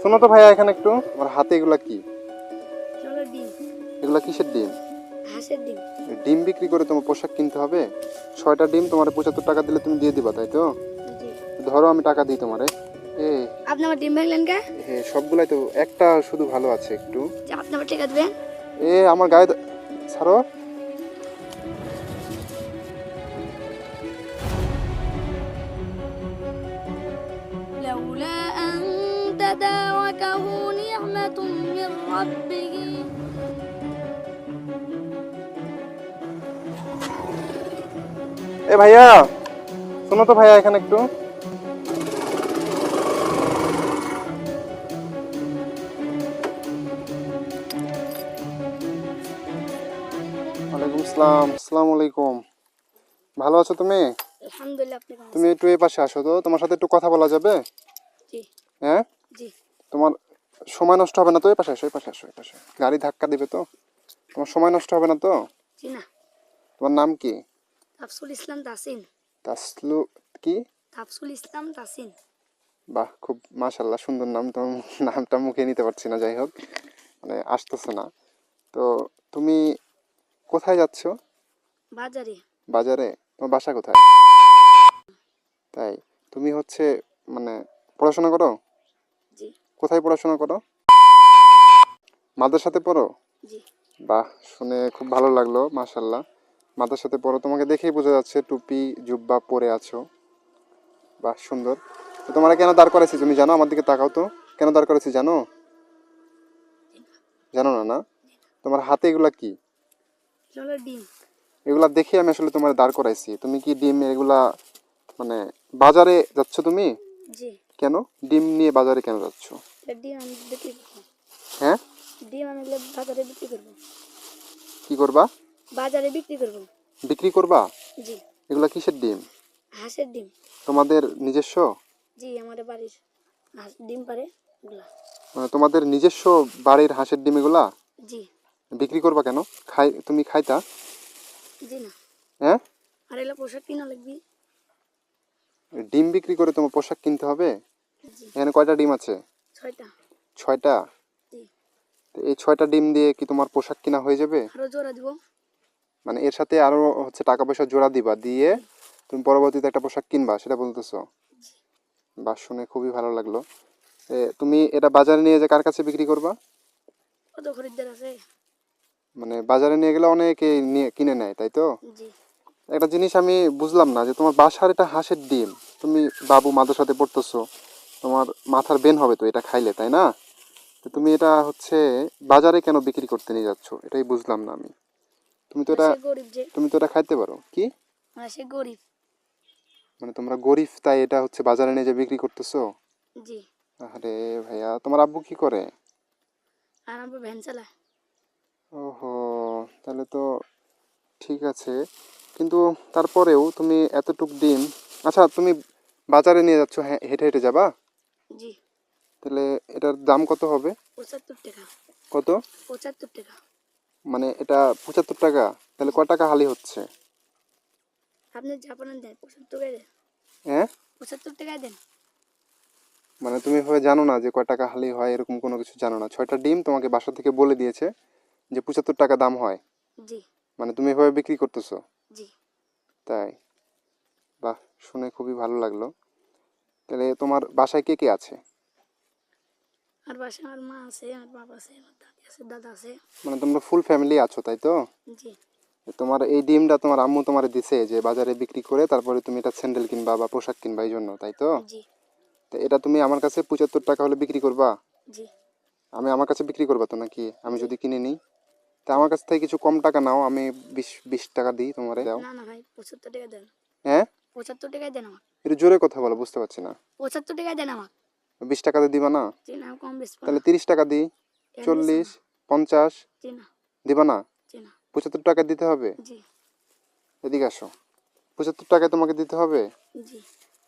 শোনো তো ভাইয়া এখানে একটু আমার হাতে এগুলা কি? এগুলা কিসের ডিম? হাঁসের ডিম। ডিম বিক্রি করে তোমার পোশাক কিনতে হবে? ছয়টা ডিম তোমার পঁচাত্তর টাকা দিলে তুমি দিয়ে দিবা তাই তো? ধরো আমি টাকা দিই তোমারে। এ আপনি আমার ডিম ভাঙলেন কে? হে সবগুলাই তো একটা শুধু ভালো আছে একটু। যে আপনি আমার টেকা দেবেন? এ আমার গায়ে ছাড়ো। এ ভাইয়া শোনো তো ভাইয়া এখানে একটু। ওয়ালাইকুম আসসালাম আলাইকুম। ভালো আছো তুমি? তুমি একটু এই পাশে আসো তো তোমার সাথে একটু কথা বলা যাবে? হ্যাঁ? তোমার সময় নষ্ট হবে না তো? এই পাশে আসো এই পাশে আসো এই পাশে। গাড়ি ধাক্কা দিবে তো? তোমার সময় নষ্ট হবে না তো? জি না তোমার নাম কি? তাফসুল ইসলাম তাসিন। তাসলু কি? তাফসুল ইসলাম তাসিন। বাহ খুব মাশাল্লাহ সুন্দর নাম। তোমার নামটা মুখে নিতে পারছি না যাই হোক। মানে আসতেছে না। তো তুমি কোথায় যাচ্ছ? বাজারে। বাজারে? তোমার বাসা কোথায়? তাই। তুমি হচ্ছে মানে পড়াশোনা করো? কোথায় পড়াশোনা করো? মাদ্রাসাতে পড়ো? বাহ শুনে খুব ভালো লাগল মাশাল্লাহ মাদ্রাসাতে পড়ো তোমাকে দেখেই বোঝা যাচ্ছে টুপি জুব্বা পরে আছো। বাহ সুন্দর। তো তোমার কেন দাঁড় করাইছি তুমি জানো? আমার দিকে তাকাও তো। কেন দাঁড় করাইছি জানো? জানো না না? তোমার হাতে এগুলা কি? এগুলা দেখে আমি আসলে তোমার দাঁড় করাইছি। তুমি কি ডিম এগুলা মানে বাজারে যাচ্ছ তুমি? জি। কেন? ডিম নিয়ে বাজারে কেন যাচ্ছ? হ্যাঁ? ডিম আমি বাজারে বিক্রি করব। কি করবা? বাজারে বিক্রি করব। বিক্রি করবা? জি। এগুলা কিসের ডিম? হাঁসের ডিম। তোমাদের নিজস্ব? জি আমাদের বাড়ির হাঁস ডিম পারে মানে তোমাদের নিজস্ব বাড়ির হাঁসের ডিম এগুলা? জি। বিক্রি করবা কেন? খাই তুমি খাইতা? জি না। হ্যাঁ? আর এগুলো পোশাক কিনা লাগবে? ডিম বিক্রি করে তোমার পোশাক কিনতে হবে? এখানে কয়টা ডিম আছে? ছয়টা। ছয়টা? তো এই ছয়টা ডিম দিয়ে কি তোমার পোশাক কিনা হয়ে যাবে? জোড়া দিব। মানে এর সাথে আরও হচ্ছে টাকা পয়সা জোড়া দিবা দিয়ে তুমি পরবর্তীতে একটা পোশাক কিনবা সেটা বলতেছো? বা শুনে খুবই ভালো লাগল। তুমি এটা বাজারে নিয়ে যে কার কাছে বিক্রি করবা? কত খরিদ্দার আছে? মানে বাজারে নিয়ে গেলে অনেকে নিয়ে কিনে নেয় তাই তো? একটা জিনিস আমি বুঝলাম না যে তোমার বাসার এটা হাঁসের ডিম। তুমি বাবু মাদ্রাসাতে পড়তেছো। তোমার মাথার বেন হবে তো এটা খাইলে তাই না? তো তুমি এটা হচ্ছে বাজারে কেন বিক্রি করতে নিয়ে যাচ্ছ? এটাই বুঝলাম না আমি। তুমি তো এটা তুমি তো এটা খাইতে পারো। কি? সে গরিব। মানে তোমরা গরিব তাই এটা হচ্ছে বাজারে নিয়ে যে বিক্রি করতেছো? জি। আরে ভাইয়া তোমার আব্বু কি করে? আর আমার ভ্যান চালায়। ওহো তাহলে তো ঠিক আছে। কিন্তু তারপরেও তুমি এতটুক ডিম আচ্ছা তুমি বাজারে নিয়ে যাচ্ছ হ্যাঁ হেঁটে হেঁটে যাবা? জি। তাহলে এটার দাম কত হবে? পঁচাত্তর টাকা। কত? পঁচাত্তর টাকা। মানে এটা পঁচাত্তর টাকা? তাহলে ক টাকা হালি হচ্ছে? আপনি জাপানে দেন পঁচাত্তর টাকায় দেন। হ্যাঁ? পঁচাত্তর টাকায় দেন। মানে তুমি এভাবে জানো না যে কয় টাকা হালি হয় এরকম কোনো কিছু জানো না। ছয়টা ডিম তোমাকে বাসা থেকে বলে দিয়েছে যে পঁচাত্তর টাকা দাম হয়। জি। মানে তুমি এভাবে বিক্রি করতেছো? জি। তাই? বাহ শুনে খুবই ভালো লাগল। তাহলে তোমার বাসায় কে কে আছে? আর বাসায় আমার মা আছে আমার বাবা আছে আমার দাদি আছে দাদা আছে। মানে তোমরা ফুল ফ্যামিলি আছো তাই তো? জি। তোমার এই ডিমটা তোমার আম্মু তোমার দিছে যে বাজারে বিক্রি করে তারপরে তুমি এটা স্যান্ডেল কিনবা বা পোশাক কিনবা এই জন্য তাই তো? জি। তো এটা তুমি আমার কাছে পঁচাত্তর টাকা হলে বিক্রি করবা? জি। আমি আমার কাছে বিক্রি করবা তো নাকি? আমি যদি কিনে নিই। তা আমার কাছ থেকে কিছু কম টাকা নাও আমি বিশ বিশ টাকা দিই তোমারে দাও। না না ভাই পঁচাত্তর টাকা দেন। হ্যাঁ? পঁচাত্তর টাকায় দেন আমার একটু জোরে কথা বলো বুঝতে পারছি না। পঁচাত্তর টাকায় দেন আমার বিশ টাকাতে দিবা না? জি না কম বেশি তাহলে তিরিশ টাকা দিই। না। চল্লিশ পঞ্চাশ জি না। দিবা না? জি না। পঁচাত্তর টাকা দিতে হবে? জি। এদিকে আসো। পঁচাত্তর টাকায় তোমাকে দিতে হবে? জি।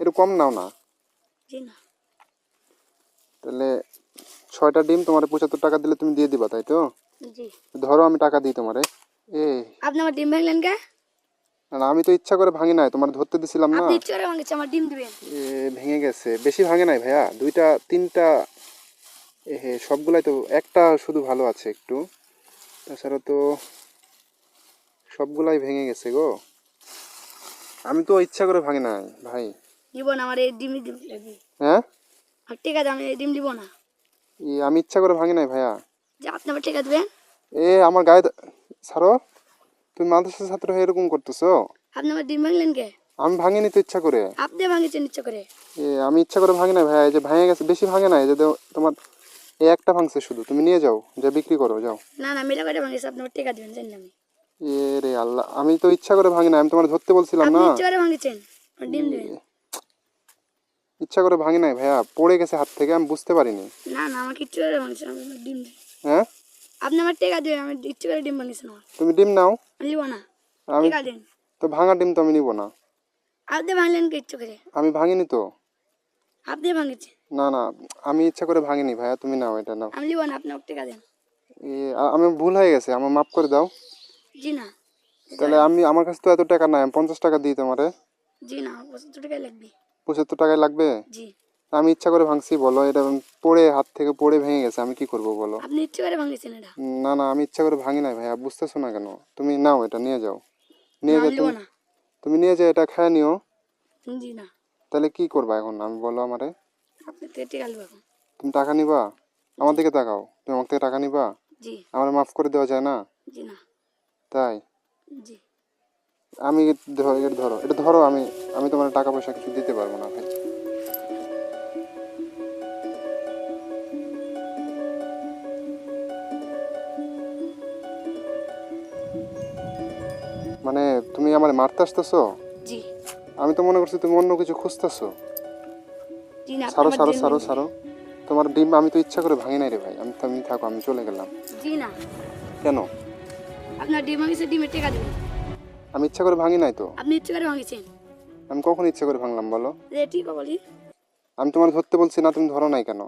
একটু কম নাও না। জি না। তাহলে ছয়টা ডিম তোমার পঁচাত্তর টাকা দিলে তুমি দিয়ে দিবা তাই তো? জি। ধরো আমি টাকা দিই তোমারে। এ আপনি আমার ডিম ভাঙলেন কে? না আমি তো ইচ্ছা করে ভাঙি নাই তোমার ধরতে দিছিলাম না। আপনি ইচ্ছে করে ভাঙছে আমার ডিম দিবেন। এ ভেঙে গেছে। বেশি ভাঙে নাই ভাইয়া দুইটা তিনটা এ সবগুলাই তো একটা শুধু ভালো আছে একটু। তাছাড়া তো সবগুলাই ভেঙে গেছে গো। আমি তো ইচ্ছা করে ভাঙি নাই ভাই। দিব না আমার এই ডিম ডিম লাগবে। হ্যাঁ? আর ঠিক আছে আমি এই ডিম দিব না। ই আমি ইচ্ছা করে ভাঙি নাই ভাইয়া। যে আপনি আবার টেকা দেবেন। এ আমার গায়ে দ- ছাড়ো। তুমি মাদ্রাসা ছাত্র হয়ে এরকম করতেছো? আপনি আমার ডিম ভাঙলেন কে? আমি ভাঙিনি তো ইচ্ছা করে। আপনি ভাঙেছেন ইচ্ছা করে? এ আমি ইচ্ছা করে ভাঙি নাই ভাইয়া এই যে ভাঙে গেছে বেশি ভাঙে নাই যে তোমার এই একটা ভাঙছে শুধু তুমি নিয়ে যাও যা বিক্রি করো যাও। না না মেলা করে ভাঙেছে আপনি আমার টেকা দেবেন জানি আমি। এ রে আল্লাহ আমি তো ইচ্ছা করে ভাঙি না আমি তোমার ধরতে বলছিলাম না। আপনি ইচ্ছা করে ভাঙেছেন ডিম দেবেন। ইচ্ছা করে ভাঙি নাই ভাইয়া পড়ে গেছে হাত থেকে আমি বুঝতে পারিনি। না না আমাকে ইচ্ছা করে ভাঙছে আমি ডিম দেবেন। হ্যাঁ? আপনি আমার টেকা দেবেন আমি ইচ্ছা করে ডিম ভাঙেছেন আমার। তুমি ডিম নাও। আমি না। আমি তো ভাঙা ডিম তো আমি নিব না। আপনি ভাঙলেন কে ইচ্ছা করে? আমি ভাঙিনি তো। আপনি ভাঙেছেন? না না আমি ইচ্ছা করে ভাঙিনি ভাইয়া তুমি নাও এটা নাও। আমি দিব না আপনি টেকা দেন। আমি ভুল হয়ে গেছে আমার মাফ করে দাও। জি না। তাহলে আমি আমার কাছে তো এত টাকা নাই পঞ্চাশ টাকা দিই তোমারে। জি না পঁচাত্তর টাকাই লাগবে। পঁচাত্তর টাকায় লাগবে? জি। আমি ইচ্ছা করে ভাঙছি বলো। এটা পড়ে হাত থেকে পড়ে ভেঙে গেছে। আমি কি করব বলো? আপনি ইচ্ছা করে ভাঙেছেন এটা? না না আমি ইচ্ছা করে ভাঙি নাই ভাইয়া। বুঝতেছো না কেন? তুমি নাও এটা নিয়ে যাও। নিয়ে যাও তুমি তুমি নিয়ে যাও এটা খায় নিও। জি না। তাহলে কি করবা এখন? আমি বলো আমারে। আপনি নেব এখন। তুমি টাকা নিবা? আমার দিকে তাকাও। তুমি আমার থেকে টাকা নিবা? জি। আমার মাফ করে দেওয়া যায় না? জি না। তাই? জি। আমি ধরো এটা ধরো। এটা ধরো আমি আমি তোমার টাকা পয়সা কিছু দিতে পারব না ভাই। আমার মারতে আসতেছো? জি। আমি তো মনে করছি তুমি অন্য কিছু খুঁজতেছো। জি না সারো সারো সারো সারো তোমার ডিম আমি তো ইচ্ছা করে ভাঙি নাই রে ভাই। আমি তুমি থাকো আমি চলে গেলাম। জি না। কেন? আপনার ডিম ভাঙেছে ডিমের টেকা দেবেন আমি ইচ্ছা করে ভাঙি নাই তো। আপনি ইচ্ছা করে ভাঙেছেন। আমি কখন ইচ্ছা করে ভাঙলাম বলো? যে ঠিক বলি। আমি তোমার ধরতে বলছি না তুমি ধরো নাই কেন?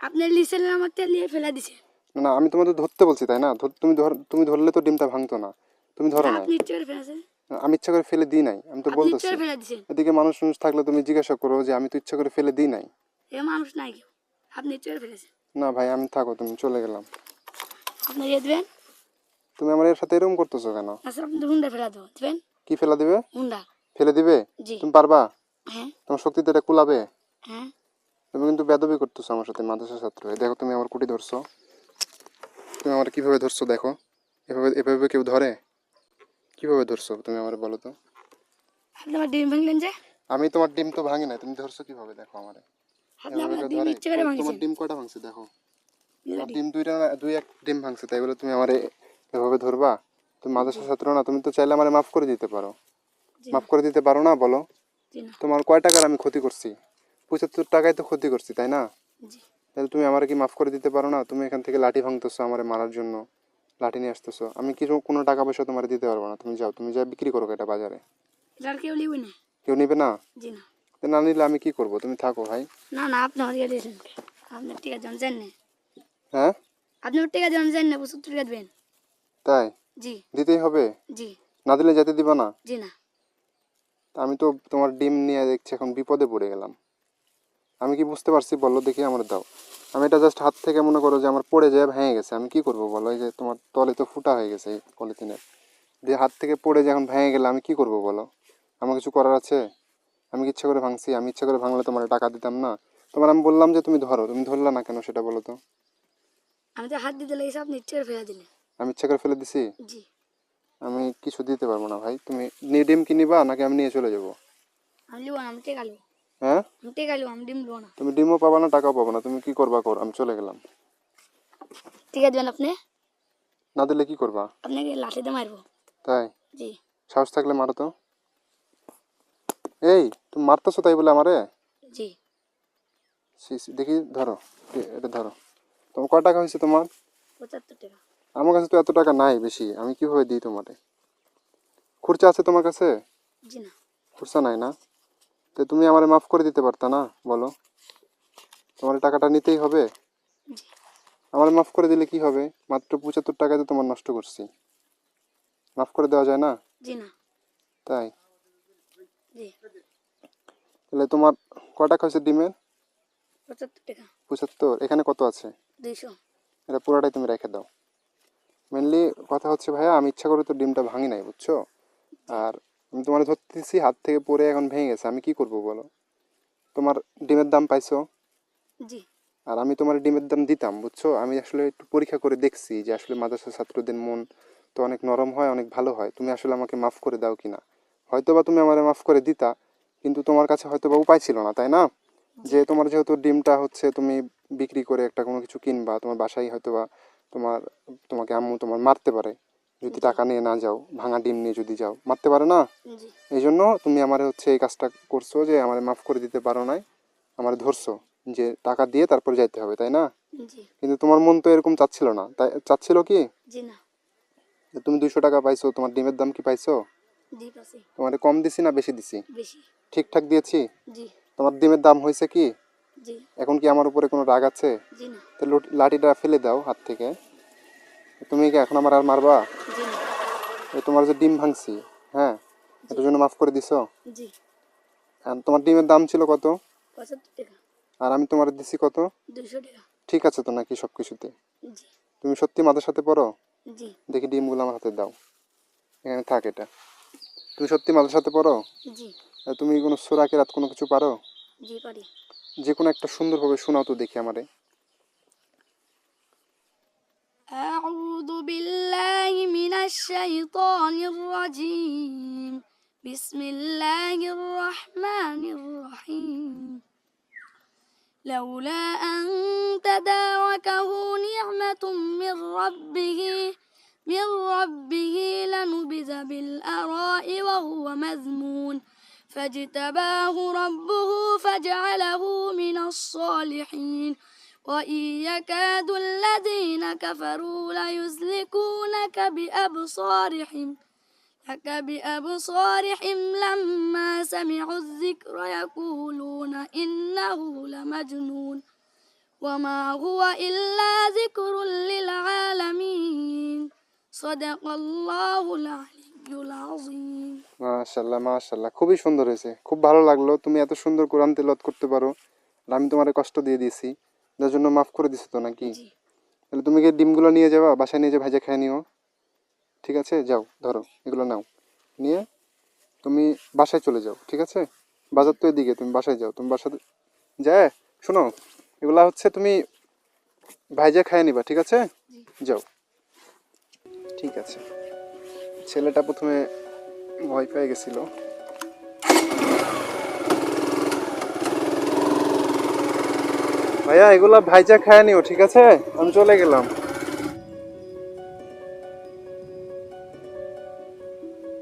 আপনি লিসেন আমার তেল নিয়ে ফেলে দিছে। না আমি তোমাদের ধরতে বলছি তাই না? ধর- তুমি ধর তুমি ধরলে তো ডিমটা ভাঙতো না। তুমি ধরো না। আমি ইচ্ছা করে ফেলে দিই নাই আমি তো বলতেছি। এদিকে মানুষ মানুষ থাকলে তুমি জিজ্ঞাসা করো যে আমি তো ইচ্ছা করে ফেলে দিই নাই। এ মানুষ নাই কেউ। আপনি ইচ্ছা করে ফেলেছেন। না ভাই আমি থাকো তুমি চলে গেলাম। আপনি ইয়ে দেবেন তুমি আমার এর সাথে এরকম করতেছো কেন? আচ্ছা আপনি হুন্ডা ফেলা দেবো দেবেন? কি ফেলা দিবে? হুন্ডা। ফেলে দিবে? জি। তুমি পারবা? হ্যাঁ। তোমার শক্তিতে এটা কুলাবে? হ্যাঁ। তুমি কিন্তু বেদবি করতেছো আমার সাথে মাদ্রাসা ছাত্র। দেখো তুমি আমার কুটি ধরছো। তুমি আমার কীভাবে ধরছো দেখো? এভাবে এভাবে কেউ ধরে? কীভাবে ধরছো তুমি আমার বলো তো? আপনি আমার ডিম ভাঙলেন যে। আমি তোমার ডিম তো ভাঙি নাই তুমি ধরছো কীভাবে? দেখো আমারে। আপনি আমার ডিম? ইচ্ছা করে তোমার ডিম কয়টা ভাঙছে দেখো। তোমার ডিম। দুইটা না দুই এক ডিম ভাঙছে তাই বলে তুমি আমারে এভাবে ধরবা? তুমি মাদ্রাসা ছাত্র না তুমি তো চাইলে আমারে মাফ করে দিতে পারো। মাফ করে দিতে পারো না বলো? না। তোমার কয় টাকার আমি ক্ষতি করছি? পঁচাত্তর টাকায় তো ক্ষতি করছি তাই না? তাহলে তুমি আমার কি মাফ করে দিতে পারো না? তুমি এখান থেকে লাঠি ভাঙতেছো আমার মারার জন্য। লাঠি নিয়ে আসতেছো। আমি কিছু কোনো টাকা পয়সা তোমার দিতে পারব না। তুমি যাও তুমি যা বিক্রি করো এটা বাজারে। আর কেউ লিবই না। কেউ নিবে না? জি না। তো না নিলে আমি কি করব? তুমি থাকো ভাই। না না আপনি ইয়ে দিয়েছেন। আপনার টিকা জন জান না হ্যাঁ? আপনি আমার টিকা জন জান না পঁচাত্তর টাকা দেবেন। তাই? জি। দিতেই হবে? জি। না দিলে যেতে দিবা না? জি না। আমি তো তোমার ডিম নিয়ে দেখছি এখন বিপদে পড়ে গেলাম। আমি কি বুঝতে পারছি? বলল দেখি আমার দাও। আমি এটা জাস্ট হাত থেকে মনে করো যে আমার পড়ে যায় ভেঙে গেছে। আমি কি করব বলো? এই যে তোমার তলে তো ফুটা হয়ে গেছে এই পলিথিনের। দিয়ে হাত থেকে পড়ে যে এখন ভেঙে গেলে আমি কি করব বলো? আমার কিছু করার আছে? আমি কি ইচ্ছা করে ভাঙছি? আমি ইচ্ছা করে ভাঙলে তোমার টাকা দিতাম না? তোমার আমি বললাম যে তুমি ধরো তুমি ধরলা না কেন সেটা বলো তো? আমি তো হাত দিতে লেগেছে আপনি ইচ্ছে করে ফেলে দিলেন। আমি ইচ্ছা করে ফেলে দিছি? জি। আমি কিছু দিতে পারব না ভাই। তুমি নিয়ে ডিম কি নাকি আমি নিয়ে চলে যাব? আমি আমি টেকা লিবো হ্যাঁ? আমি টেকা আমি ডিম লিবো না। তুমি ডিমও পাবা না টাকাও পাবো না। তুমি কি করবা কর? আমি চলে গেলাম। টিকা দেবেন আপনি? না দিলে কি করবা? আপনাকে লাঠিতে মারবো। তাই? জি। সাহস থাকলে মারো তো। এই তুমি মারতেছো তাই বলে আমারে? জি। দেখি ধরো। এটা ধরো। তোমার কয় টাকা হয়েছে তোমার? পঁচাত্তর টাকা। আমার কাছে তো এত টাকা নাই বেশি। আমি কীভাবে দিই তোমারে? খুরচা আছে তোমার কাছে? জি না। খুরচা নাই না? তো তুমি আমারে মাফ করে দিতে পারতা না বলো। তোমার টাকাটা নিতেই হবে। আমার মাফ করে দিলে কি হবে? মাত্র পঁচাত্তর টাকায় তো তোমার নষ্ট করছি। মাফ করে দেওয়া যায় না? জি না। তাই? তাহলে তোমার কয় টাকা হয়েছে ডিমের? পঁচাত্তর টাকা। এখানে কত আছে? এটা পুরোটাই তুমি রেখে দাও। মেনলি কথা হচ্ছে ভাইয়া আমি ইচ্ছা করে তো ডিমটা ভাঙি নাই বুঝছ? আর আমি তোমার ধরতেছি হাত থেকে পড়ে এখন ভেঙে গেছে আমি কি করব বলো? তোমার ডিমের দাম পাইছো? জি। আর আমি তোমার ডিমের দাম দিতাম বুঝছ? আমি আসলে একটু পরীক্ষা করে দেখছি যে আসলে মাদ্রাসা ছাত্রদের মন তো অনেক নরম হয় অনেক ভালো হয়। তুমি আসলে আমাকে মাফ করে দাও কিনা? হয়তো বা তুমি আমারে মাফ করে দিতা কিন্তু তোমার কাছে হয়তো বা উপায় ছিল না তাই না? যে তোমার যেহেতু ডিমটা হচ্ছে তুমি বিক্রি করে একটা কোনো কিছু কিনবা তোমার বাসায় হয়তো বা তোমার তোমাকে আম্মু তোমার মারতে পারে। যদি টাকা নিয়ে না যাও ভাঙা ডিম নিয়ে যদি যাও মারতে পারে না? এই জন্য তুমি আমার হচ্ছে এই কাজটা করছ যে আমার মাফ করে দিতে পারো নাই আমার ধরছো যে টাকা দিয়ে তারপর যাইতে হবে তাই না? কিন্তু তোমার মন তো এরকম চাচ্ছিল না তাই চাচ্ছিল কি? তুমি দুইশো টাকা পাইছো তোমার ডিমের দাম কি পাইছো? তোমার কম দিছি না বেশি দিছি? ঠিকঠাক দিয়েছি? তোমার ডিমের দাম হয়েছে কি? এখন কি আমার উপরে কোনো রাগ আছে? লাঠিটা ফেলে দাও হাত থেকে। তুমি কি এখন আমার আর মারবা? তোমার যে ডিম ভাঙছি হ্যাঁ? এটার জন্য মাফ করে দিছো? জি। আর তোমার ডিমের দাম ছিল কত? টাকা। আর আমি তোমার দিছি কত? দুইশো টাকা। ঠিক আছে তো নাকি সব কিছুতে জি। তুমি সত্যি মাদের সাথে পড়ো? জি। দেখি ডিমগুলো আমার হাতে দাও। এখানে থাক এটা। তুমি সত্যি মাদের সাথে পড়ো? জি। তুমি কোনো সোরাকে রাত কোনো কিছু পারো? জি পারি। যে কোনো একটা সুন্দরভাবে শোনাও তো দেখি আমারে। الشيطان الرجيم. بسم الله الرحمن الرحيم. لولا أن تداركه نعمة من ربه من ربه لنبذ بالأراء وهو مذموم. فاجتباه ربه فجعله من الصالحين. وإن يكاد الذين كفروا ليزلقونك بأبصارهم لك بأبصارهم لما سمعوا الذكر يقولون إنه لمجنون وما هو إلا ذكر للعالمين صدق الله العلي العظيم মাশাল্লাহ মাশাল্লাহ খুবই সুন্দর হয়েছে খুব ভালো লাগলো তুমি এত সুন্দর কোরআন তেলাওয়াত করতে পারো আর আমি তোমার কষ্ট দিয়ে দিয়েছি যার জন্য মাফ করে দিছো তো নাকি? তাহলে তুমি কি ডিমগুলো নিয়ে যাবা? বাসায় নিয়ে যে ভাজা খেয়ে নিও। ঠিক আছে? যাও ধরো এগুলো নাও। নিয়ে তুমি বাসায় চলে যাও ঠিক আছে? বাজার তো এদিকে তুমি বাসায় যাও। তুমি বাসাতে যায় শোনো এগুলা হচ্ছে তুমি ভাইজা খাইয়ে নিবা ঠিক আছে? যাও। ঠিক আছে। ছেলেটা প্রথমে ভয় পেয়ে গেছিল। ভাইয়া এগুলা ভাইজা খায় নিও ঠিক আছে? আমি চলে গেলাম।